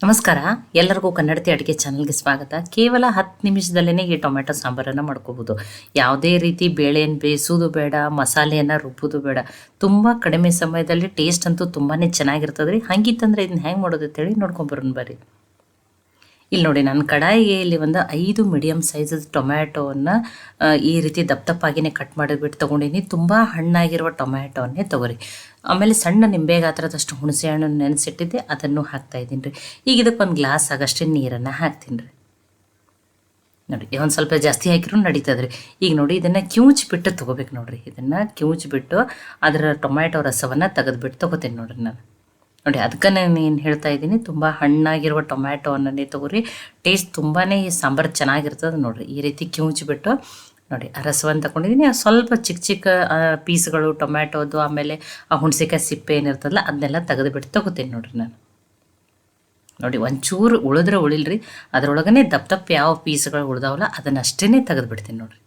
ನಮಸ್ಕಾರ. ಎಲ್ಲರಿಗೂ ಕನ್ನಡತಿ ಅಡುಗೆ ಚಾನಲ್ಗೆ ಸ್ವಾಗತ. ಕೇವಲ ಹತ್ತು ನಿಮಿಷದಲ್ಲೇ ಈ ಟೊಮೆಟೊ ಸಾಂಬಾರನ್ನು ಮಾಡ್ಕೋಬೋದು. ಯಾವುದೇ ರೀತಿ ಬೇಳೆಯನ್ನು ಬೇಯಿಸೋದು ಬೇಡ, ಮಸಾಲೆಯನ್ನು ರುಬ್ಬೋದು ಬೇಡ. ತುಂಬ ಕಡಿಮೆ ಸಮಯದಲ್ಲಿ ಟೇಸ್ಟ್ ಅಂತೂ ತುಂಬಾ ಚೆನ್ನಾಗಿರ್ತದೆ ರೀ ಹಂಗಿತ್ತಂದ್ರೆ ಇದನ್ನ ಹೆಂಗೆ ಮಾಡೋದು ಅಂತೇಳಿ ನೋಡ್ಕೊಂಬರೋಣ ಬರ್ರಿ. ಇಲ್ಲಿ ನೋಡಿ ನನ್ನ ಕಡಾಯಿಗೆ ಇಲ್ಲಿ ಒಂದು ಐದು ಮೀಡಿಯಮ್ ಸೈಜ್ ಟೊಮ್ಯಾಟೋವನ್ನು ಈ ರೀತಿ ದಪ್ಪ ದಪ್ಪಾಗಿನೇ ಕಟ್ ಮಾಡಿಬಿಟ್ಟು ತೊಗೊಂಡಿನಿ. ತುಂಬ ಹಣ್ಣಾಗಿರುವ ಟೊಮ್ಯಾಟೋವನ್ನೇ ತೊಗೊರಿ. ಆಮೇಲೆ ಸಣ್ಣ ನಿಂಬೆ ಗಾತ್ರದಷ್ಟು ಹುಣಸೆ ಹಣ್ಣು ನೆನೆಸಿಟ್ಟಿದ್ದೆ, ಅದನ್ನು ಹಾಕ್ತಾ ಇದ್ದೀನಿ ರೀ. ಈಗ ಇದಕ್ಕೆ ಒಂದು ಗ್ಲಾಸ್ ಆಗಷ್ಟೇ ನೀರನ್ನು ಹಾಕ್ತೀನಿ ರೀ. ನೋಡಿ ಒಂದು ಸ್ವಲ್ಪ ಜಾಸ್ತಿ ಹಾಕಿರೂ ರೀ. ಈಗ ನೋಡಿ, ಇದನ್ನು ಕಿವುಚ್ಬಿಟ್ಟು ತೊಗೋಬೇಕು ನೋಡಿರಿ. ಇದನ್ನು ಕಿವುಚ್ಬಿಟ್ಟು ಅದರ ಟೊಮ್ಯಾಟೊ ರಸವನ್ನು ತೆಗೆದುಬಿಟ್ಟು ತೊಗೋತೀನಿ ನೋಡಿರಿ ನಾನು. ನೋಡಿ ಅದಕ್ಕೆ ನಾನು ಏನು ಹೇಳ್ತಾ ಇದ್ದೀನಿ, ತುಂಬ ಹಣ್ಣಾಗಿರುವ ಟೊಮ್ಯಾಟೋವನ್ನೇ ತೊಗೊರಿ. ಟೇಸ್ಟ್ ತುಂಬಾ ಈ ಸಾಂಬಾರು ಚೆನ್ನಾಗಿರ್ತದೆ ನೋಡಿರಿ. ಈ ರೀತಿ ಕಿವುಚಿಬಿಟ್ಟು ನೋಡಿ ಆ ರಸವನ್ನು ತಗೊಂಡಿದ್ದೀನಿ ಸ್ವಲ್ಪ ಚಿಕ್ಕ ಚಿಕ್ಕ ಪೀಸ್ಗಳು, ಟೊಮ್ಯಾಟೋದು, ಆಮೇಲೆ ಆ ಹುಣಸೆಕಾಯಿ ಸಿಪ್ಪೆ ಏನಿರ್ತದಲ್ಲ ಅದನ್ನೆಲ್ಲ ತೆಗೆದುಬಿಟ್ಟು ತಗೋತೀನಿ ನೋಡಿರಿ ನಾನು. ನೋಡಿ, ಒಂಚೂರು ಉಳಿದ್ರೆ ಉಳಿಲ್ರಿ. ಅದರೊಳಗನೆ ದಪ್ಪ ದಪ್ಪ ಯಾವ ಪೀಸ್ಗಳು ಉಳ್ದಾವಲ್ಲ, ಅದನ್ನ ಅಷ್ಟೇ ತೆಗೆದುಬಿಡ್ತೀನಿ ನೋಡಿರಿ.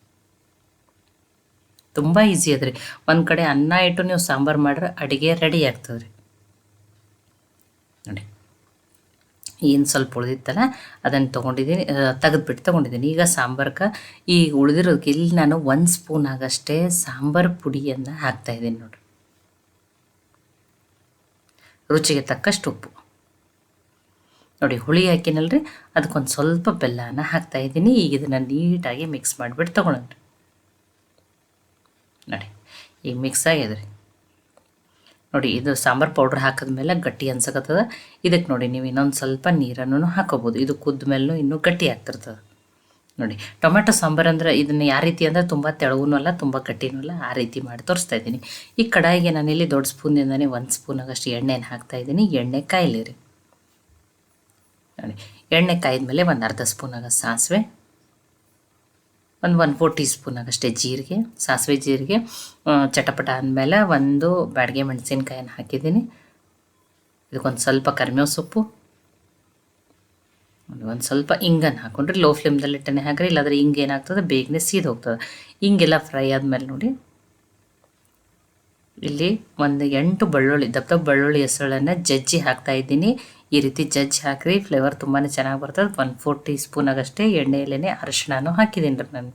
ತುಂಬ ಈಸಿ ಅದ್ರಿ. ಒಂದು ಕಡೆ ಅನ್ನ ಇಟ್ಟು ನೀವು ಸಾಂಬಾರು ಮಾಡ್ರೆ ಅಡುಗೆ ರೆಡಿ ಆಗ್ತದೆ ನೋಡಿ. ಏನು ಸ್ವಲ್ಪ ಉಳಿದಿತ್ತಲ್ಲ ಅದನ್ನು ತೊಗೊಂಡಿದ್ದೀನಿ ತೆಗೆದ್ಬಿಟ್ಟು ತೊಗೊಂಡಿದ್ದೀನಿ. ಈಗ ಸಾಂಬಾರ್ಕ ಈ ಉಳಿದಿರೋದಕ್ಕೆ ಇಲ್ಲಿ ನಾನು ಒಂದು ಸ್ಪೂನ್ ಆಗಷ್ಟೇ ಸಾಂಬಾರು ಪುಡಿಯನ್ನು ಹಾಕ್ತಾಯಿದ್ದೀನಿ ನೋಡಿ ರುಚಿಗೆ ತಕ್ಕಷ್ಟು ಉಪ್ಪು. ನೋಡಿ, ಹುಳಿ ಹಾಕಿನಲ್ರಿ, ಅದಕ್ಕೊಂದು ಸ್ವಲ್ಪ ಬೆಲ್ಲನ ಹಾಕ್ತಾಯಿದ್ದೀನಿ ಈಗ ಇದನ್ನು ನೀಟಾಗಿ ಮಿಕ್ಸ್ ಮಾಡಿಬಿಟ್ಟು ತೊಗೊಳನ್ರಿ ನೋಡಿ, ಈಗ ಮಿಕ್ಸ್ ಆಗ್ಯದ್ರಿ ನೋಡಿ, ಇದು ಸಾಂಬಾರು ಪೌಡ್ರ್ ಹಾಕಿದ್ಮೇಲೆ ಗಟ್ಟಿ ಅನ್ಸಕತ್ತದ. ಇದಕ್ಕೆ ನೋಡಿ, ನೀವು ಇನ್ನೊಂದು ಸ್ವಲ್ಪ ನೀರನ್ನು ಹಾಕೋಬೋದು. ಇದು ಕುದ್ದ ಮೇಲೂ ಇನ್ನೂ ಗಟ್ಟಿ ಆಗ್ತಿರ್ತದೆ. ನೋಡಿ ಟೊಮೆಟೊ ಸಾಂಬಾರು ಅಂದ್ರೆ ಇದನ್ನು ಯಾವ ರೀತಿ ಅಂದರೆ ತುಂಬ ತೆಳಗೂ ಅಲ್ಲ, ತುಂಬ ಗಟ್ಟಿನೂ ಅಲ್ಲ, ಆ ರೀತಿ ಮಾಡಿ ತೋರಿಸ್ತಾ ಇದ್ದೀನಿ. ಈ ಕಡಾಯಿಗೆ ನಾನಿಲ್ಲಿ ದೊಡ್ಡ ಸ್ಪೂನಿಂದನೇ ಒಂದು ಸ್ಪೂನಾಗಷ್ಟು ಎಣ್ಣೆನ ಹಾಕ್ತಾ ಇದ್ದೀನಿ. ಎಣ್ಣೆ ಕಾಯಿಲಿ ರೀ ನೋಡಿ, ಎಣ್ಣೆ ಕಾಯಿದ ಮೇಲೆ ಒಂದು ಅರ್ಧ ಸ್ಪೂನಾಗ ಸಾಸಿವೆ. ಒಂದು ಒನ್ ಫೋರ್ ಟೀ ಸ್ಪೂನ್ ಆಗಷ್ಟೇ ಜೀರಿಗೆ, ಸಾಸಿವೆ ಜೀರಿಗೆ ಚಟಪಟ ಆದಮೇಲೆ ಒಂದು ಬ್ಯಾಡಿಗೆ ಮೆಣಸಿನ್ಕಾಯನ್ನು ಹಾಕಿದ್ದೀನಿ. ಇದಕ್ಕೊಂದು ಸ್ವಲ್ಪ ಕರಿಮೇವು ಸೊಪ್ಪು, ಒಂದು ಸ್ವಲ್ಪ ಹಿಂಗನ್ನು ಹಾಕೊಂಡ್ರೆ ಲೋ ಫ್ಲೇಮ್ದಲ್ಲಿ ಇಟ್ಟನೆ ಹಾಕ್ರಿ, ಇಲ್ಲಾಂದ್ರೆ ಹಿಂಗೆ ಏನಾಗ್ತದೆ, ಬೇಗನೆ ಸೀದ್ ಹೋಗ್ತದೆ. ಹಿಂಗೆಲ್ಲ ಫ್ರೈ ಆದಮೇಲೆ ನೋಡಿ, ಇಲ್ಲಿ ಒಂದು ಎಂಟು ಬೆಳ್ಳುಳ್ಳಿ ದಪ್ಪ ಬೆಳ್ಳುಳ್ಳಿ ಹೆಸರನ್ನು ಜಜ್ಜಿ ಹಾಕ್ತಾ ಇದ್ದೀನಿ. ಈ ರೀತಿ ಜಜ್ಜಿ ಹಾಕಿರಿ ಫ್ಲೇವರ್ ತುಂಬಾ ಚೆನ್ನಾಗಿ ಬರ್ತದೆ. ಒನ್ ಫೋರ್ ಟೀ ಸ್ಪೂನಾಗಷ್ಟೇ ಎಣ್ಣೆಯಲ್ಲೇ ಅರಿಶಿಣನೂ ಹಾಕಿದ್ದೀನಿ ರೀ ನಾನು.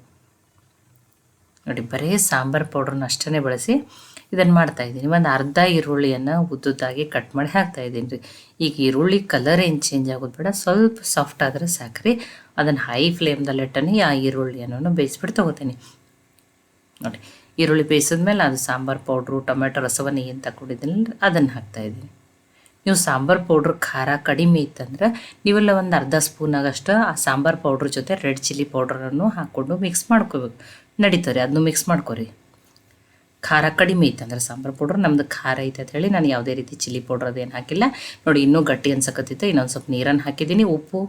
ನೋಡಿ, ಬರೀ ಸಾಂಬಾರು ಪೌಡ್ರನ್ನ ಅಷ್ಟೇ ಬಳಸಿ ಇದನ್ನು ಮಾಡ್ತಾಯಿದ್ದೀನಿ ಒಂದು ಅರ್ಧ ಈರುಳ್ಳಿಯನ್ನು ಉದ್ದುದ್ದಾಗಿ ಕಟ್ ಮಾಡಿ ಹಾಕ್ತಾಯಿದ್ದೀನಿ ರೀ. ಈಗ ಈರುಳ್ಳಿ ಕಲರ್ ಏನು ಚೇಂಜ್ ಆಗೋದು ಬೇಡ, ಸ್ವಲ್ಪ ಸಾಫ್ಟ್ ಆದರೆ ಸಾಕ್ರಿ. ಅದನ್ನು ಹೈ ಫ್ಲೇಮ್ದಲ್ಲಿ ಇಟ್ಟನಿ ಆ ಈರುಳ್ಳಿಯನ್ನು ಬೇಯಿಸ್ಬಿಟ್ಟು ತೊಗೋತೀನಿ. ನೋಡಿ, ಈರುಳ್ಳಿ ಬೇಯಿಸಿದ್ಮೇಲೆ ಅದು ಸಾಂಬಾರು ಪೌಡ್ರು ಟೊಮೆಟೊ ರಸವನ್ನು ಏನು ತಗೊಂಡಿದ್ದೀನಿ ಅದನ್ನು ಹಾಕ್ತಾಯಿದ್ದೀನಿ ನೀವು ಸಾಂಬಾರು ಪೌಡ್ರ್ ಖಾರ ಕಡಿಮೆ ಇತ್ತಂದ್ರೆ ನೀವೆಲ್ಲ ಒಂದು ಅರ್ಧ ಸ್ಪೂನಾಗಷ್ಟು ಆ ಸಾಂಬಾರು ಪೌಡ್ರ್ ಜೊತೆ ರೆಡ್ ಚಿಲ್ಲಿ ಪೌಡ್ರನ್ನು ಹಾಕ್ಕೊಂಡು ಮಿಕ್ಸ್ ಮಾಡ್ಕೋಬೇಕು. ನಡೀತಾರೆ ಅದನ್ನು ಮಿಕ್ಸ್ ಮಾಡ್ಕೊರಿ. ಖಾರ ಕಡಿಮೆ ಇತ್ತಂದ್ರೆ ಸಾಂಬಾರು ಪೌಡ್ರ್, ನಮ್ದು ಖಾರ ಐತೆ ಅಂತ ಹೇಳಿ ನಾನು ಯಾವುದೇ ರೀತಿ ಚಿಲ್ಲಿ ಪೌಡ್ರ್ ಅದೇನು ಹಾಕಿಲ್ಲ. ನೋಡಿ, ಇನ್ನೂ ಗಟ್ಟಿ ಅನ್ಸಕತ್ತಿತ್ತು, ಇನ್ನೊಂದು ಸ್ವಲ್ಪ ನೀರನ್ನು ಹಾಕಿದ್ದೀನಿ. ಉಪ್ಪು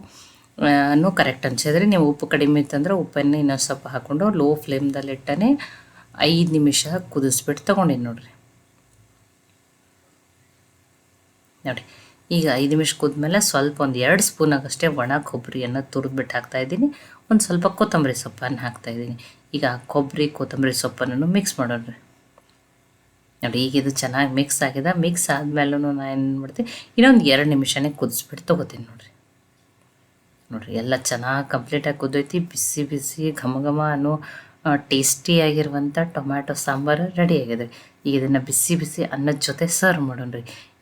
ಅನ್ನು ಕರೆಕ್ಟ್ ಅನ್ಸಿದ್ರೆ ನೀವು ಉಪ್ಪು ಕಡಿಮೆ ಇತ್ತಂದ್ರೆ ಉಪ್ಪನ್ನು ಇನ್ನೊಂದು ಸ್ವಲ್ಪ ಹಾಕ್ಕೊಂಡು ಲೋ ಫ್ಲೇಮ್ದಲ್ಲಿ ಇಟ್ಟನೆ ಐದು ನಿಮಿಷ ಕುದಿಸ್ಬಿಟ್ಟು ತೊಗೊಂಡಿನಿ ನೋಡಿರಿ. ನೋಡಿ ಈಗ ಐದು ನಿಮಿಷ ಕುದ್ಮೇಲೆ ಸ್ವಲ್ಪ ಒಂದು ಎರಡು ಸ್ಪೂನಾಗಷ್ಟೇ ಒಣ ಕೊಬ್ಬರಿಯನ್ನು ತುರಿದ್ಬಿಟ್ಟು ಹಾಕ್ತಾಯಿದ್ದೀನಿ ಒಂದು ಸ್ವಲ್ಪ ಕೊತ್ತಂಬರಿ ಸೊಪ್ಪನ್ನು ಹಾಕ್ತಾಯಿದ್ದೀನಿ ಈಗ ಕೊಬ್ಬರಿ, ಕೊತ್ತಂಬರಿ ಸೊಪ್ಪನ್ನು ಮಿಕ್ಸ್ ಮಾಡೋಣ. ನೋಡಿ ಈಗ ಇದು ಚೆನ್ನಾಗಿ ಮಿಕ್ಸ್ ಆಗಿದೆ. ಮಿಕ್ಸ್ ಆದಮೇಲೂ ನಾನು ಏನು ಮಾಡ್ತೀನಿ, ಇನ್ನೊಂದು ಎರಡು ನಿಮಿಷನೇ ಕುದಿಸ್ಬಿಟ್ಟು ತೊಗೋತೀನಿ ನೋಡಿರಿ. ನೋಡಿರಿ, ಎಲ್ಲ ಚೆನ್ನಾಗಿ ಕಂಪ್ಲೀಟಾಗಿ ಕುದ್ದೈತಿ ಬಿಸಿ ಬಿಸಿ ಘಮ ಘಮ ಅನ್ನೋ ಟೇಸ್ಟಿಯಾಗಿರುವಂಥ ಟೊಮ್ಯಾಟೊ ಸಾಂಬಾರು ರೆಡಿ ಆಗಿದೆ. ಈಗ ಇದನ್ನು ಬಿಸಿ ಬಿಸಿ ಅನ್ನದ ಜೊತೆ ಸರ್ವ್ ಮಾಡೋಣ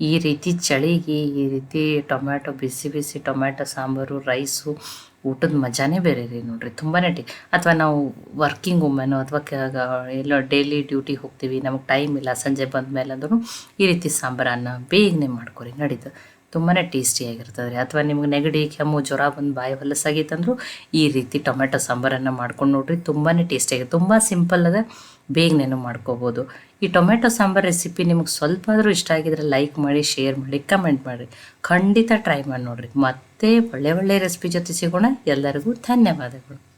ಈ ರೀತಿ ಚಳಿಗೆ, ಈ ರೀತಿ ಟೊಮ್ಯಾಟೊ ಬಿಸಿ ಬಿಸಿ ಟೊಮ್ಯಾಟೊ ಸಾಂಬಾರು ರೈಸು ಊಟದ ಮಜಾನೇ ಬೇರೆ ರೀ ನೋಡಿರಿ. ತುಂಬಾ ಟಿ, ಅಥವಾ ನಾವು ವರ್ಕಿಂಗ್ ವುಮೆನು ಅಥವಾ ಎಲ್ಲೋ ಡೈಲಿ ಡ್ಯೂಟಿ ಹೋಗ್ತೀವಿ, ನಮಗೆ ಟೈಮ್ ಇಲ್ಲ, ಸಂಜೆ ಬಂದ ಮೇಲೆ ಅಂದ್ರೂ ಈ ರೀತಿ ಸಾಂಬಾರನ್ನ ಬೇಗನೆ ಮಾಡ್ಕೊರಿ ನಡೀತದೆ ತುಂಬಾ ಟೇಸ್ಟಿಯಾಗಿರ್ತದೆ ರೀ ಅಥವಾ ನಿಮ್ಗೆ ನೆಗಡಿ, ಕೆಮ್ಮು, ಜ್ವರ ಬಂದು ಬಾಯಿ ಹೊಲಸಾಗಿತ್ತಂದ್ರೂ ಈ ರೀತಿ ಟೊಮೆಟೊ ಸಾಂಬಾರನ್ನು ಮಾಡ್ಕೊಂಡು ನೋಡ್ರಿ ತುಂಬಾ ಟೇಸ್ಟಿಯಾಗಿ ತುಂಬ ಸಿಂಪಲ್ ಅದ, ಬೇಗನೇನು ಮಾಡ್ಕೋಬೋದು. ಈ ಟೊಮೆಟೊ ಸಾಂಬಾರು ರೆಸಿಪಿ ನಿಮ್ಗೆ ಸ್ವಲ್ಪ ಆದರೂ ಇಷ್ಟ ಆಗಿದ್ರೆ ಲೈಕ್ ಮಾಡಿ, ಶೇರ್ ಮಾಡಿ, ಕಮೆಂಟ್ ಮಾಡಿರಿ ಖಂಡಿತ ಟ್ರೈ ಮಾಡಿ ನೋಡಿರಿ. ಮತ್ತೆ ಒಳ್ಳೆ ಒಳ್ಳೆ ರೆಸಿಪಿ ಜೊತೆ ಸಿಗೋಣ. ಎಲ್ಲರಿಗೂ ಧನ್ಯವಾದಗಳು.